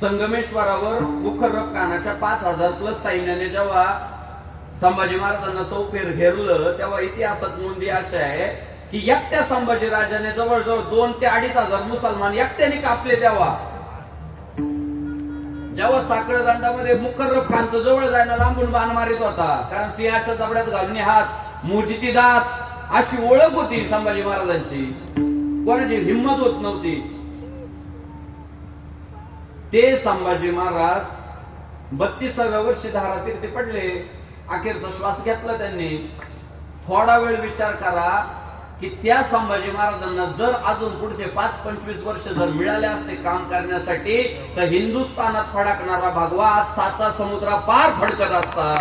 संगमेश्वरावर मुखर्रब खानाच्या पाच हजार प्लस सैन्याने जेव्हा संभाजी महाराजांना चौफेर घेरलं तेव्हा इतिहासात नोंदी अशा आहे की एकट्या संभाजी राजाने जवळजवळ दोन ते अडीच हजार मुसलमान एकट्याने कापले तेव्हा. जेव्हा साखळ दंडामध्ये मुकर्रब खान जवळ जायला लांबून बाण मारित होता कारण सिंहाच्या जबड्यात घालून हात मोजीची दात अशी ओळख होती संभाजी महाराजांची. कोणाची हिंमत होत नव्हती. ते संभाजी महाराज बत्तीसाव्या वर्षी धारातीर्थी पडले. अखेरचा श्वास घेतला त्यांनी. थोडा वेळ विचार करा की त्या संभाजी महाराजांना जर अजून पुढचे पाच पंचवीस वर्ष जर मिळाले असते काम करण्यासाठी तर हिंदुस्थानात फडकणारा भगवा आज साता समुद्रा पार फडकत असता.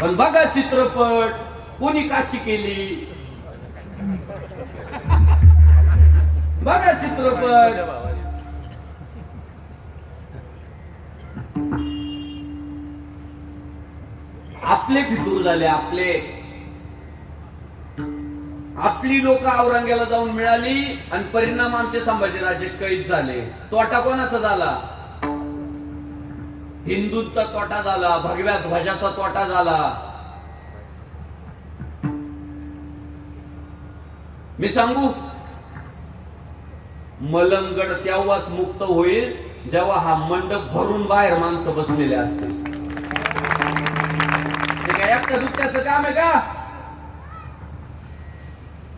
पण बघा चित्रपट कोणी काशी केली? बघा चित्रपट. आपले फितूर झाले आपले? आपली लोक औरंग्याला जाऊन मिळाली आणि परिणाम आमचे संभाजीराजे कैद झाले. तोटा कोणाचा झाला? हिंदूंचा तोटा झाला भगव्या ध्वजाचा तोटा झाला. मी सांगू? मलंगड तेव्हाच मुक्त होईल जेव्हा हा मंडप भरून बाहेर माणसं बसलेले असतील. एकट्या दुसऱ्याचं काम आहे का?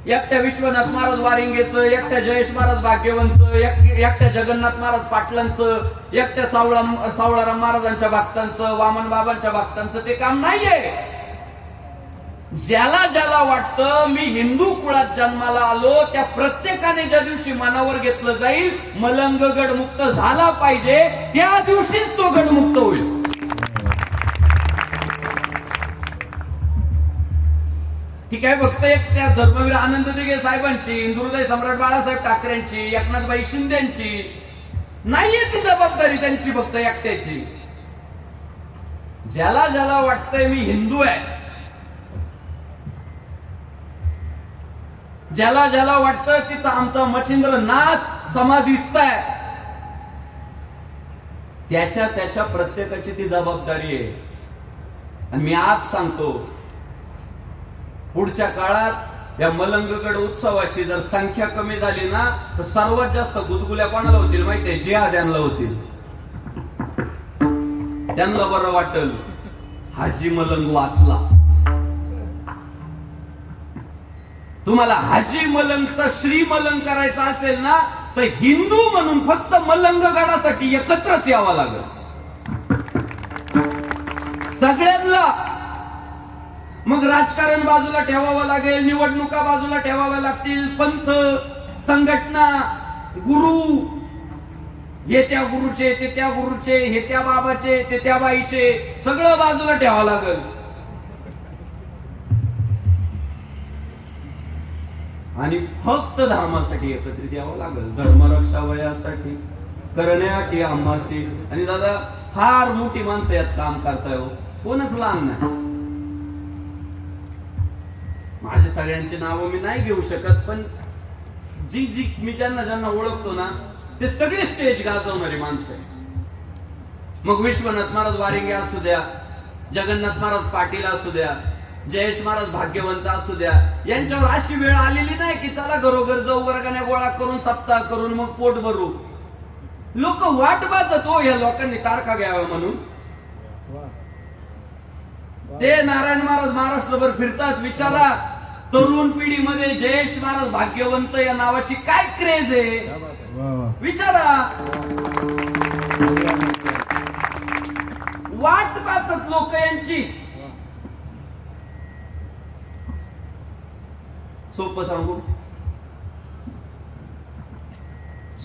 एकट्या विश्वनाथ महाराज वारिंगेचं एकट्या जयेश महाराज भाग्यवंत एकट्या जगन्नाथ महाराज पाटलांचं एकट्या सावळा सावळाराम महाराजांच्या भक्तांचं वामन बाबांच्या भक्तांचं ते काम नाहीये. ज्याला ज्याला वाटतं मी हिंदू कुळात जन्माला आलो त्या प्रत्येकाने ज्या दिवशी मनावर घेतलं जाईल मलंग गडमुक्त झाला पाहिजे त्या दिवशीच तो गड मुक्त होईल. ठीक आहे फक्त एक त्या धर्मवीर आनंद दिघे साहेबांची इंदुरदय सम्राट बाळासाहेब ठाकरेंची एकनाथबाई शिंदेची नाहीये ती जबाबदारी त्यांची फक्त एकट्याची. ज्याला ज्याला वाटतंय मी हिंदू आहे ज्याला ज्याला वाटतं तिथं आमचा मच्छिंद्र नाथ समाधिस्थ आहे त्याच्या त्याच्या प्रत्येकाची ती जबाबदारी आहे. आणि मी आज सांगतो पुढच्या काळात या मलंगगड उत्सवाची जर संख्या कमी झाली ना तर सर्वात जास्त गुदगुल्या कोणाला होतील माहितीये? जिहाद्यांना होतील. त्यांना बरं वाटल हाजी मलंग वाचला. तुम्हाला हाजी मलंगचा श्री मलंग करायचा असेल ना तर हिंदू म्हणून फक्त मलंग मलंगगडासाठी एकत्रच यावं लागेल. सगळ्यांना. मग राजकारण बाजूला ठेवावं लागेल निवडणुका बाजूला ठेवाव्या लागतील. पंथ संघटना गुरु हे त्या गुरुचे ते त्या गुरुचे हे त्या बाबाचे ते त्या बाईचे सगळं बाजूला ठेवावं लागेल. आणि फक्त धर्मासाठी एकत्रित यावं लागेल. धर्मरक्षा वयासाठी. करण्यासाठी आम्हाशी. आणि दादा फार मोठी माणसं यात काम करताय हो. कोणच लहान नाही. माझे सगळ्यांची नावं मी नाही घेऊ शकत पण जी जी मी ज्यांना ज्यांना ओळखतो ना ते सगळे स्टेज गाजवणारी माणसं आहे मग विश्वनाथ महाराज वारिंगे असू द्या जगन्नाथ महाराज पाटील असू द्या जयेश महाराज भाग्यवंत असू द्या. यांच्यावर अशी वेळ आलेली नाही की चला घरोघर जाऊ वर्गाने गोळा करून सप्ताह करून मग पोट भरू. लोक वाट पाहतात हो या लोकांनी तारखा घ्याव्या म्हणून. ते नारायण महाराज महाराष्ट्रभर फिरतात. विचारा तरुण पिढीमध्ये जयेश महाराज भाग्यवंत या नावाची काय क्रेज आहे? विचारा. वाट पाहतात लोक यांची. सोपं सांगू?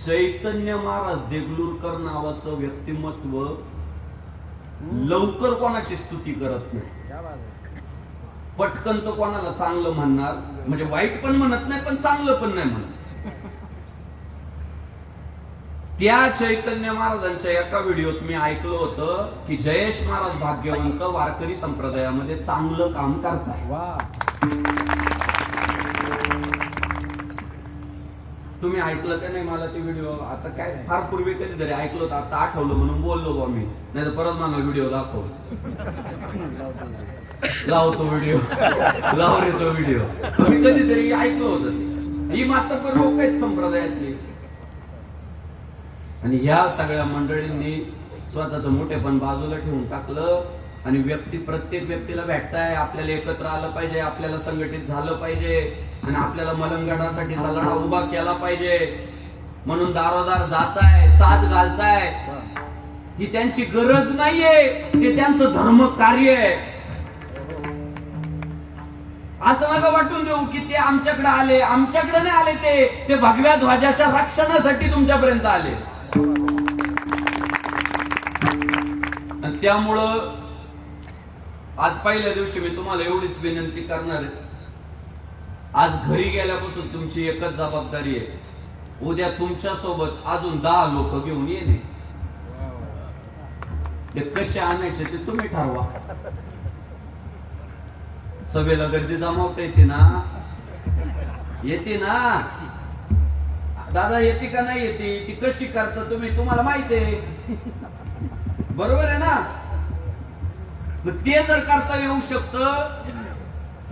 चैतन्य महाराज देगलूरकर नावाचं व्यक्तिमत्व लवकर कोणाची स्तुती करत नाही. पटकन तो कोणाला चांगलं म्हणणार? म्हणजे वाईट पण म्हणत नाही पण चांगलं पण नाही म्हणत. त्या चैतन्य महाराजांच्या एका व्हिडिओत मी ऐकलं होतं की जयेश महाराज भाग्यवंत वारकरी संप्रदायामध्ये चांगलं काम करताय. तुम्ही ऐकलं का नाही मला ते व्हिडिओ आता काय फार पूर्वी कधीतरी ऐकलो होतं आता आठवलं म्हणून बोललो बा मी. नाही तर परत मला व्हिडिओ दाखव. लावतो व्हिडिओ लाव रे तो व्हिडिओ मी कधीतरी ऐकलं होतं. ही मात्र पण लोक आहेत संप्रदायातली. आणि ह्या सगळ्या मंडळींनी स्वतःच मोठेपण बाजूला ठेवून टाकलं आणि व्यक्ती प्रत्येक व्यक्तीला भेटताय आपल्याला एकत्र आलं पाहिजे आपल्याला संघटित झालं पाहिजे. आणि आपल्याला मलंगणासाठीचा लढा उभा केला पाहिजे. म्हणून दारोदार जाताय साथ घालताय. ही त्यांची गरज नाहीये ते त्यांचं धर्म कार्य आहे. असं नका वाटून देऊ की ते आमच्याकडे आले. आमच्याकडे नाही आले ते. ते भगव्या ध्वजाच्या रक्षणासाठी तुमच्यापर्यंत आले. त्यामुळं आज पहिल्या दिवशी मी तुम्हाला एवढीच विनंती करणार आहे. आज घरी गेल्यापासून तुमची एकच जबाबदारी आहे. उद्या तुमच्यासोबत अजून दहा लोक घेऊन येणे ते कसे आणायचे ते तुम्ही ठरवा. सभेला गर्दी जमावता येते ना? येते ना? दादा येते का नाही येते? ती कशी करता तुम्ही? तुम्हाला माहिती आहे. बरोबर आहे ना? मग ते जर करता येऊ शकत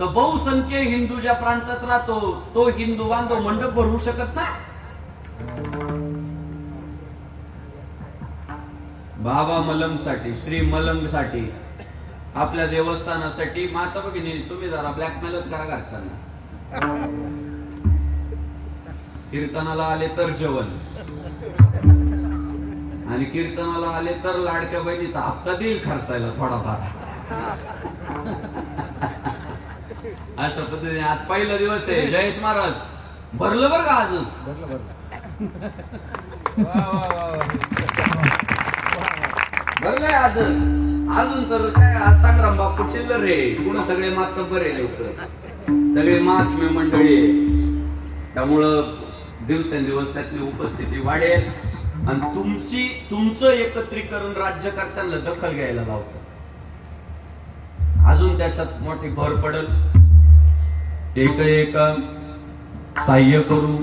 तर बहुसंख्य हिंदू ज्या प्रांतात राहतो तो हिंदू बांधव मंडप भरू शकत ना बाबा मलंगसाठी श्री मलंगसाठी आपल्या देवस्थानासाठी माता भगिनी तुम्ही जरा ब्लॅकमेलच करा घरच्यांना. कीर्तनाला आले तर जेवण. आणि कीर्तनाला आले तर लाडक्या बहिणीचा हप्ता देईल खर्चायला थोडाफार. अशा पद्धतीने आज पहिला दिवस आहे. जयेश महाराज भरलं बरं का आजच भरलंय आज अजून तर काय आज संग्राम बापू चिल्लर रे पुन्हा सगळे मातब्बर आहे लोक सगळे महात्मे मंडळी त्यामुळं दिवसेंदिवस त्यातली उपस्थिती वाढेल. आणि तुमची तुमचं एकत्रीकरण राज्यकर्त्यांना दखल घ्यायला लावतं. अजून त्याच्यात मोठी भर पडल. एक एक सहाय्य करू.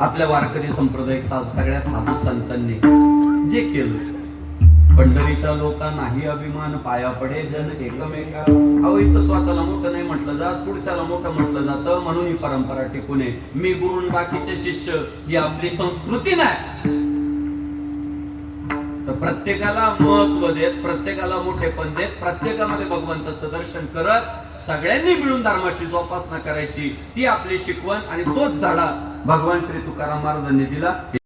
आपल्या वारकरी संप्रदाय सगळ्या साधू संतांनी जे केलं. पंढरीच्या लोकांनाही अभिमान पाया पडे जन एकमेका. अहो इथं स्वतःला मोठं नाही म्हटलं जात पुढच्याला मोठं म्हटलं जातं. म्हणून ही परंपरा टिकून आहे. मी गुरु बाकीचे शिष्य ही आपली संस्कृती नाही. प्रत्येकाला महत्त्व देत प्रत्येकाला मोठेपण देत प्रत्येकामध्ये भगवंताचं दर्शन करत सगळ्यांनी मिळून धर्माची जोपासना करायची ती आपली शिकवण आणि तोच धडा भगवान श्री तुकाराम महाराजांनी दिला.